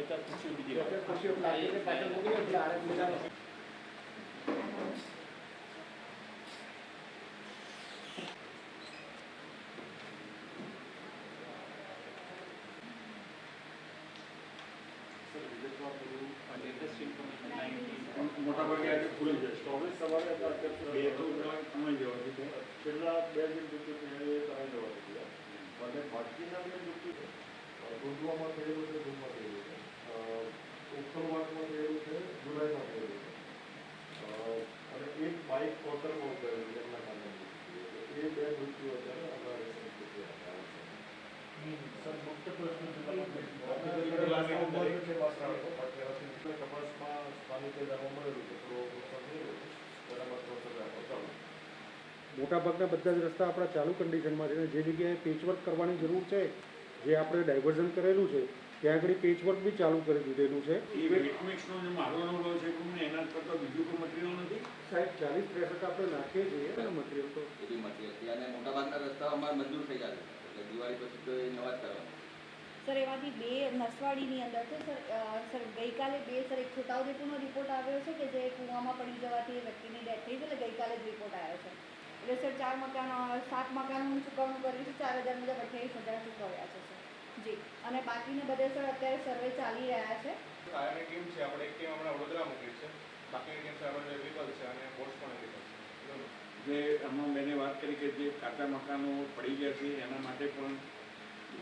અત્યારે ખુશીઓ બીજી વાત. ખુશીઓ પાછળ મૂકી એટલે લેટેસ્ટ ઇન્ફોર્મેશન નાઇન્ટીન મોટાભાગે આજે ખુલી જાય ચોવીસ સવારે બે તો સમય જવાનું છે છેલ્લા બે જે મૃત્યુ થયા એ સમય જવાથી થયા અને બાકીના છે થયેલું છે ગુંદમાં થયેલું છે ઉત્તરવાસમાં થયેલું છે જુલાઈમાં થયેલું છે અ, અને એક બાઇક કોતરમાં થયેલું છે એમના કારણે એ બે મૃત્યુ અત્યારે અમારે તપાસમાં સ્થાનિકે જાણવા મળેલું કે થોડો નુકસાન થયેલું મોટાભાગના બધા જ રસ્તા આપણા ચાલુ કન્ડિશનમાં છે અને જે જગ્યાએ પેચવર્ક કરવાની જરૂર છે જે આપણે ડાયવર્ઝન કરેલું છે ત્યાં આગળ પેચવર્ક બી ચાલુ કરી દીધેલું છે. એ જે મારો રોલો છે એના કરતાં બીજું કોઈ મટીરિયલ નથી. સાહેબ ચાલીસ ત્રેસઠ આપણે નાખીએ છીએ. એના મટીરિયલ તો. એ બી મટીરિયલ છે. અને મોટાભાગના રસ્તાઓ અમારે મંજૂર થઈ જાય એટલે દિવાળી પછી તો એ નવા જ કરવાના. સર એમાંથી બે નસવાડીની અંદર છે સર ગઈકાલે બે સર એક છોટાઉદેપુરનો રિપોર્ટ આવ્યો છે કે જે કૂવામાં પડી જવાથી એ વ્યક્તિની ડેથ થઈ છે? એટલે ગઈકાલે જ રિપોર્ટ આવ્યો છે. એટલે સર ચાર મકાન સાત મકાનોનું ચૂકવણું કર્યું છે ચાર હજાર મુજબ અઠ્યાવીસ હજાર ચૂકવ્યા છે સર. જી. અને બાકીને બધે સર અત્યારે સર્વે ચાલી રહ્યા છે. ફાયરની ટીમ છે. આપણે એક ટીમ હમણાં વડોદરા મોકલી છે બાકીની ટીમ છે આપણે અવેલેબલ છે અને બોટ્સ પણ અવેલેબલ છે બરોબર. જે હમણાં મેં વાત કરી કે જે કાચા મકાનો પડી ગયા છે એના માટે પણ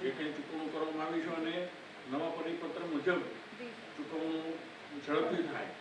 જે કંઈ ચૂકવણું કરવામાં આવી છે અને નવા પરિપત્ર મુજબ ચૂકવણું ઝડપથી થાય.